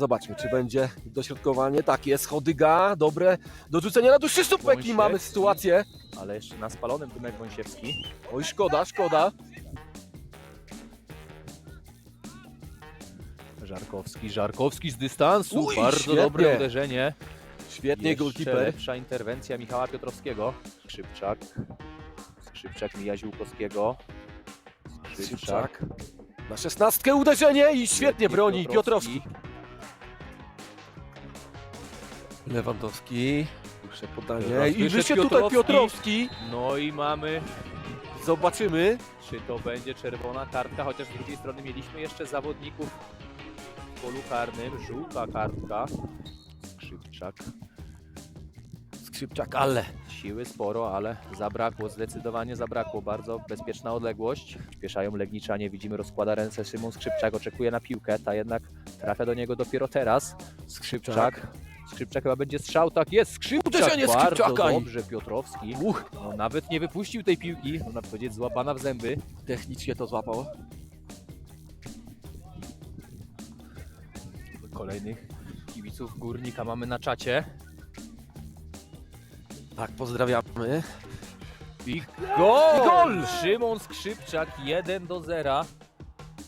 zobaczmy, czy będzie dośrodkowanie. Tak jest, Chodyga, dobre dorzucenie na dłuższy słupek i mamy sytuację. Ale jeszcze na spalonym Tymek Wąsiewski. Oj, szkoda, szkoda. Żarkowski, Żarkowski z dystansu. Uj, Bardzo świetnie. dobre uderzenie. Świetnie, goalkeeper. lepsza interwencja Michała Piotrowskiego. Skrzypczak. Skrzypczak mija Ziłkowskiego. Skrzypczak. Skrzypczak. Na szesnastkę uderzenie i świetnie broni Piotrowski. Lewandowski. Dłuższe podanie. I wyszedł tutaj Piotrowski. No i mamy, Zobaczymy. czy to będzie czerwona kartka, chociaż z drugiej strony mieliśmy jeszcze zawodników w polu karnym. Żółta kartka. Skrzypczak. Skrzypczak, ale. Siły sporo, ale zabrakło, zdecydowanie zabrakło. Bardzo bezpieczna odległość. Spieszają Legniczanie, widzimy, rozkłada ręce Szymon Skrzypczak, oczekuje na piłkę, ta jednak trafia do niego dopiero teraz. Skrzypczak. Skrzypczak chyba będzie strzał, tak jest, Skrzypczak, Uderzenie bardzo Skrzypczaka i- dobrze Piotrowski. Uch, No, nawet nie wypuścił tej piłki, można powiedzieć złapana w zęby. technicznie to złapał. Kolejnych kibiców Górnika mamy na czacie. Tak, pozdrawiamy. I gol! Gol! Szymon Skrzypczak 1 do 0.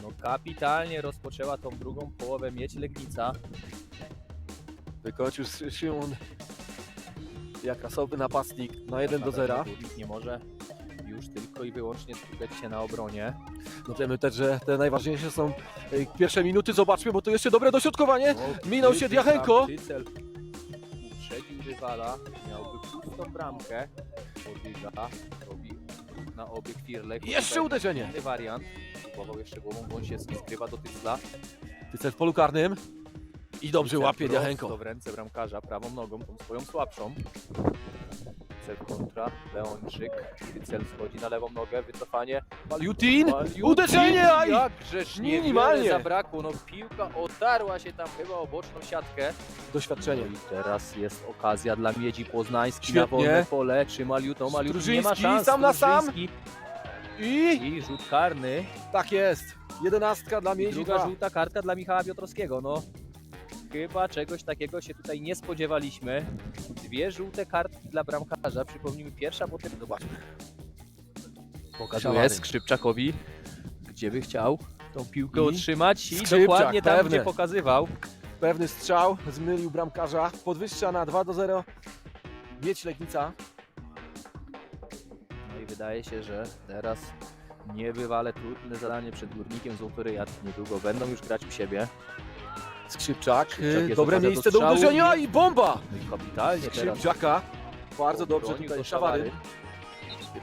No kapitalnie rozpoczęła tą drugą połowę mieć Legnica. Wykończył Szy- Szymon jak rasowy napastnik na 1 do Ale 0. Górnik nie może już tylko i wyłącznie skupiać się na obronie. No wiemy też, że te najważniejsze są e, pierwsze minuty. Zobaczmy, bo to jeszcze dobre dośrodkowanie. Minął się Diachenko. uprzedził rywala, miałby pustą bramkę. Podbiega, robi na obieg Firlek. Jeszcze uderzenie. Inny wariant. Próbował jeszcze głową Wąsiewski, skrywa do Tycla. Tycel w polu karnym. I dobrze łapie Diachenko. w ręce bramkarza, prawą nogą, tą swoją słabszą. Tycel kontra, Leończyk. Tycel schodzi na lewą nogę, wycofanie. Maliutin. Maliutin, Uderzenie, a i- Jakżeż minimalnie. minimalnie zabrakło. No piłka otarła się tam chyba o boczną siatkę. Doświadczenie. No i teraz jest okazja dla Miedzi Poznański na Świetnie. wolne pole. Czy Maliut? No Maliut nie ma Strużyński szans. sam na sam. Strużyński. I I rzut karny. tak jest. Jedenastka dla Miedzi Druga 2. żółta kartka dla Michała Piotrowskiego. No chyba czegoś takiego się tutaj nie spodziewaliśmy. Dwie żółte kartki dla bramkarza. Przypomnijmy pierwsza, potem zobaczmy. Pokazuje. Skrzypczakowi, gdzie by chciał tą piłkę I otrzymać i Skrzypczak, dokładnie tam, pewne. gdzie pokazywał. Pewny strzał. Zmylił bramkarza. Podwyższa na 2 do 0. Mieć Legnica. No i wydaje się, że teraz niebywale trudne zadanie przed Górnikiem Złotoryja. Niedługo będą już grać u siebie. Skrzypczak. Skrzypczak y, jest Dobre okazja miejsce do do strzału. uderzenia i bomba. Kapitalnie teraz. Skrzypczaka. Bardzo dobrze Obronił tutaj Szawary.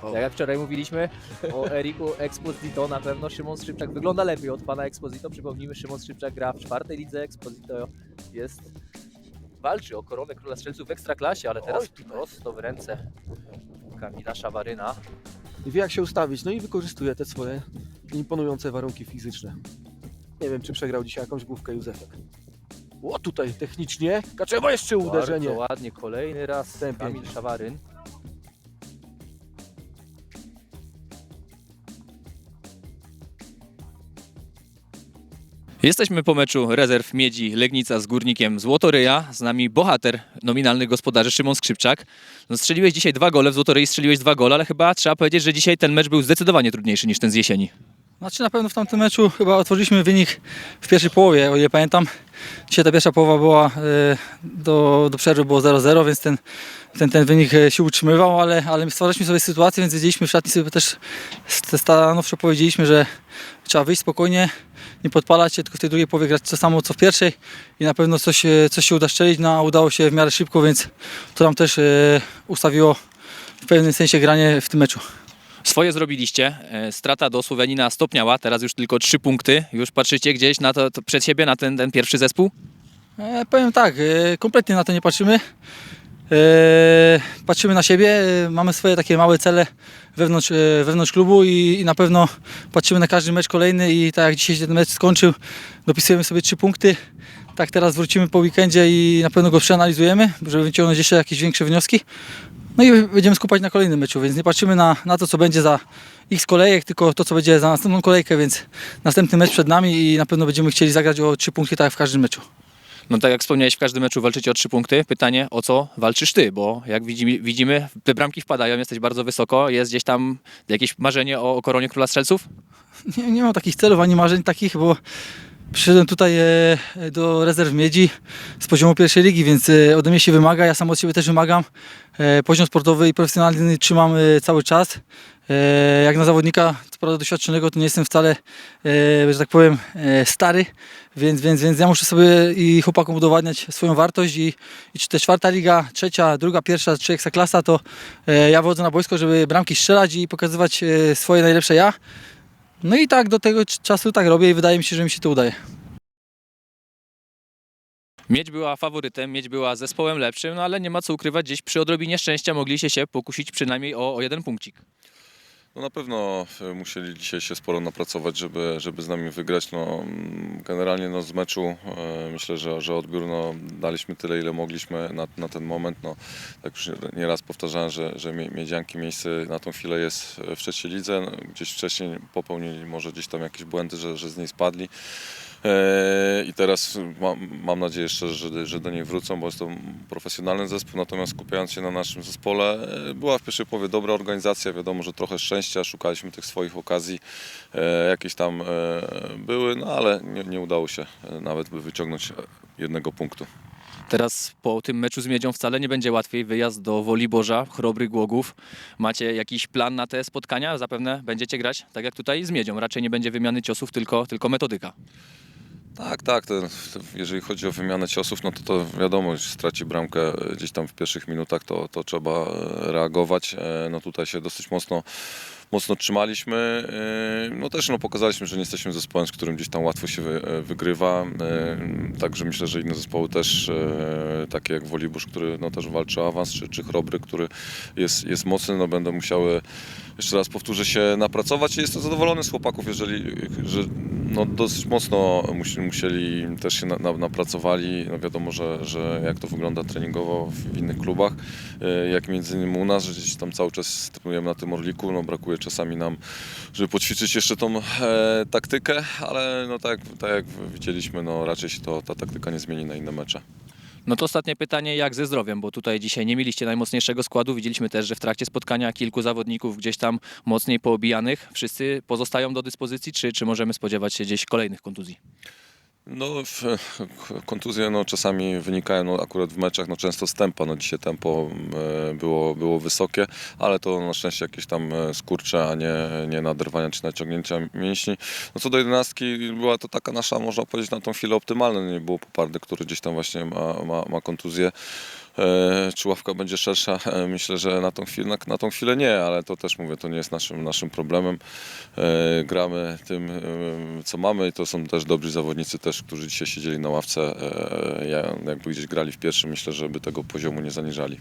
Tak jak wczoraj mówiliśmy o Eriku Exposito, na pewno Szymon Skrzypczak wygląda lepiej od pana Exposito. Przypomnijmy, Szymon Skrzypczak gra w czwartej lidze, Exposito jest walczy o koronę króla strzelców w ekstraklasie, ale teraz prosto w ręce Kamila Szawaryna. I wie jak się ustawić. No i wykorzystuje te swoje imponujące warunki fizyczne. Nie wiem, czy przegrał dzisiaj jakąś główkę Józefek. O, tutaj technicznie. Kaczewo jeszcze uderzenie. Bardzo ładnie, kolejny raz Wstępnie. Kamil Szawaryn. Jesteśmy po meczu rezerw Miedzi Legnica z Górnikiem Złotoryja. Z nami bohater nominalny gospodarzy Szymon Skrzypczak. No, strzeliłeś dzisiaj dwa gole, w Złotoryi strzeliłeś dwa gole, ale chyba trzeba powiedzieć, że dzisiaj ten mecz był zdecydowanie trudniejszy niż ten z jesieni. Znaczy na pewno w tamtym meczu chyba otworzyliśmy wynik w pierwszej połowie, o ile pamiętam. Dzisiaj ta pierwsza połowa była, e, do, do przerwy było 0-0, więc ten, ten, ten wynik e, się utrzymywał, ale, ale stwarzaliśmy sobie sytuację, więc wiedzieliśmy w szatni sobie też stanowczo powiedzieliśmy, że trzeba wyjść spokojnie, nie podpalać się, tylko w tej drugiej połowie grać to samo co w pierwszej i na pewno coś, e, coś się uda strzelić, no a udało się w miarę szybko, więc to nam też ustawiło w pewnym sensie granie w tym meczu. Swoje zrobiliście, e, strata do Słowenina stopniała, teraz już tylko trzy punkty. Już patrzycie gdzieś na to, to przed siebie, na ten, ten pierwszy zespół? E, powiem tak, e, kompletnie na to nie patrzymy. E, patrzymy na siebie, e, mamy swoje takie małe cele wewnątrz, e, wewnątrz klubu i, i na pewno patrzymy na każdy mecz kolejny i tak jak dzisiaj ten mecz skończył, dopisujemy sobie trzy punkty. Tak teraz wrócimy po weekendzie i na pewno go przeanalizujemy, żeby wyciągnąć jeszcze jakieś większe wnioski. No i będziemy skupiać na kolejnym meczu, więc nie patrzymy na, na to, co będzie za x kolejek, tylko to, co będzie za następną kolejkę, więc następny mecz przed nami i na pewno będziemy chcieli zagrać o trzy punkty tak jak w każdym meczu. No tak jak wspomniałeś, w każdym meczu walczycie o trzy punkty. Pytanie, o co walczysz ty? Bo jak widzimy, widzimy te bramki wpadają, jesteś bardzo wysoko. Jest gdzieś tam jakieś marzenie o, o koronie Króla Strzelców? Nie, nie mam takich celów ani marzeń takich, bo przyszedłem tutaj e, do rezerw Miedzi z poziomu pierwszej ligi, więc e, ode mnie się wymaga, ja sam od siebie też wymagam. E, Poziom sportowy i profesjonalny trzymam cały czas. Jak na zawodnika, co prawda doświadczonego, to nie jestem wcale, że tak powiem, stary, więc, więc, więc ja muszę sobie i chłopakom udowadniać swoją wartość i, i czy to czwarta liga, trzecia, druga, pierwsza, czy ekstraklasa, to ja wychodzę na boisko, żeby bramki strzelać i pokazywać swoje najlepsze ja. No i tak do tego czasu tak robię i wydaje mi się, że mi się to udaje. Miedź była faworytem, Miedź była zespołem lepszym, no ale nie ma co ukrywać, gdzieś przy odrobinie szczęścia mogliście się pokusić przynajmniej o, o jeden punkcik. No na pewno e, musieli dzisiaj się sporo napracować, żeby, żeby z nami wygrać. No, mm, generalnie no, z meczu e, myślę, że, że odbiór no, daliśmy tyle, ile mogliśmy na, na ten moment. No, tak już nieraz powtarzałem, że, że Mie- Miedzianki miejsce na tą chwilę jest w trzeciej lidze. No, gdzieś wcześniej popełnili może gdzieś tam jakieś błędy, że, że z niej spadli. E, I teraz mam, nadzieję jeszcze, że, że do niej wrócą, bo jest to profesjonalny zespół, natomiast skupiając się na naszym zespole, e, była w pierwszej połowie dobra organizacja, wiadomo, że trochę szczęścia, szukaliśmy tych swoich okazji, e, jakieś tam były, no ale nie, nie udało się nawet by wyciągnąć jednego punktu. Teraz po tym meczu z Miedzią wcale nie będzie łatwiej. Wyjazd do Woliborza, Chrobry Głogów. Macie jakiś plan na te spotkania? Zapewne będziecie grać tak jak tutaj z Miedzią. Raczej nie będzie wymiany ciosów, tylko, tylko metodyka. Tak, tak. To, to jeżeli chodzi o wymianę ciosów, no to, to wiadomo, jeśli straci bramkę e, gdzieś tam w pierwszych minutach, to, to trzeba e, reagować. E, No tutaj się dosyć mocno, mocno trzymaliśmy. No też no, pokazaliśmy, że nie jesteśmy zespołem, z którym gdzieś tam łatwo się wy, wygrywa. Także myślę, że inne zespoły też, takie jak Wolibusz, który no, też walczy o awans, czy, czy Chrobry, który jest, jest mocny, no będą musiały jeszcze raz powtórzę się napracować i jestem zadowolony z chłopaków, jeżeli, że no dosyć mocno musi, musieli, też się na, na, napracowali. No wiadomo, że, że jak to wygląda treningowo w, w innych klubach, e, jak między innymi u nas, że gdzieś tam cały czas trenujemy na tym Orliku, no brakuje czasami nam, żeby poćwiczyć jeszcze tą e, taktykę, ale no tak, tak jak widzieliśmy, no raczej się to, ta taktyka nie zmieni na inne mecze. No to ostatnie pytanie, jak ze zdrowiem, bo tutaj dzisiaj nie mieliście najmocniejszego składu. Widzieliśmy też, że w trakcie spotkania kilku zawodników gdzieś tam mocniej poobijanych. Wszyscy pozostają do dyspozycji, czy, czy możemy spodziewać się gdzieś kolejnych kontuzji? No, kontuzje no, czasami wynikają no, akurat w meczach no, często z tempa. No, dzisiaj tempo e, było, było wysokie, ale to na szczęście jakieś tam e, skurcze, a nie, nie naderwania czy naciągnięcia mięśni. No, co do jedenastki, była to taka nasza, można powiedzieć, na tą chwilę optymalna. Nie było Popardy, który gdzieś tam właśnie ma, ma, ma kontuzję. E, Czy ławka będzie szersza? E, Myślę, że na tą, chwilę, na, na tą chwilę nie, ale to też mówię, to nie jest naszym, naszym problemem. E, Gramy tym, co mamy i to są też dobrzy zawodnicy też, którzy dzisiaj siedzieli na ławce. Ja, jakby gdzieś grali w pierwszym, myślę, żeby tego poziomu nie zaniżali.